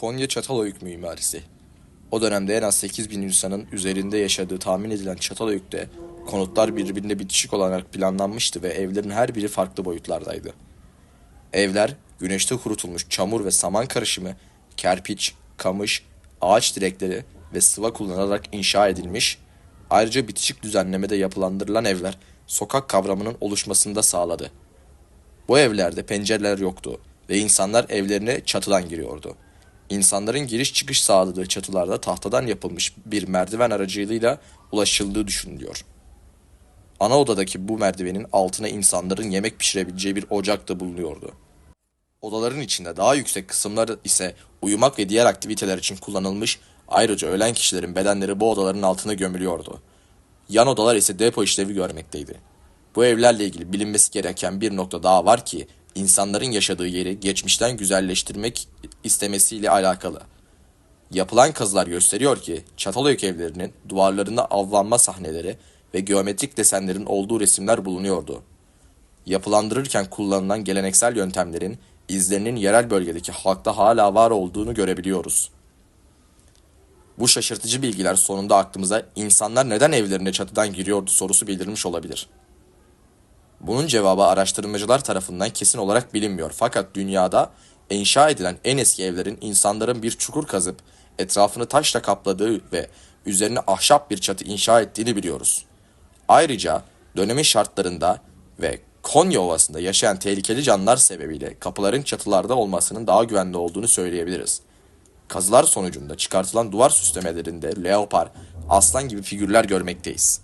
Konya Çatalhöyük mimarisi. O dönemde en az 8 bin insanın üzerinde yaşadığı tahmin edilen Çatalhöyük'te konutlar birbirine bitişik olarak planlanmıştı ve evlerin her biri farklı boyutlardaydı. Evler güneşte kurutulmuş çamur ve saman karışımı, kerpiç, kamış, ağaç direkleri ve sıva kullanılarak inşa edilmiş. Ayrıca bitişik düzenlemede yapılandırılan evler sokak kavramının oluşmasını da sağladı. Bu evlerde pencereler yoktu ve insanlar evlerine çatıdan giriyordu. İnsanların giriş çıkış sağladığı çatılarda tahtadan yapılmış bir merdiven aracılığıyla ulaşıldığı düşünülüyor. Ana odadaki bu merdivenin altına insanların yemek pişirebileceği bir ocak da bulunuyordu. Odaların içinde daha yüksek kısımları ise uyumak ve diğer aktiviteler için kullanılmış, ayrıca ölen kişilerin bedenleri bu odaların altına gömülüyordu. Yan odalar ise depo işlevi görmekteydi. Bu evlerle ilgili bilinmesi gereken bir nokta daha var ki insanların yaşadığı yeri geçmişten güzelleştirmek istemesiyle alakalı. Yapılan kazılar gösteriyor ki Çatalhöyük evlerinin duvarlarında avlanma sahneleri ve geometrik desenlerin olduğu resimler bulunuyordu. Yapılandırırken kullanılan geleneksel yöntemlerin izlerinin yerel bölgedeki halkta hala var olduğunu görebiliyoruz. Bu şaşırtıcı bilgiler sonunda aklımıza insanlar neden evlerine çatıdan giriyordu sorusu bildirilmiş olabilir. Bunun cevabı araştırmacılar tarafından kesin olarak bilinmiyor. Fakat dünyada inşa edilen en eski evlerin insanların bir çukur kazıp etrafını taşla kapladığı ve üzerine ahşap bir çatı inşa ettiğini biliyoruz. Ayrıca dönemin şartlarında ve Konya Ovası'nda yaşayan tehlikeli canlılar sebebiyle kapıların çatılarda olmasının daha güvenli olduğunu söyleyebiliriz. Kazılar sonucunda çıkartılan duvar süslemelerinde leopar, aslan gibi figürler görmekteyiz.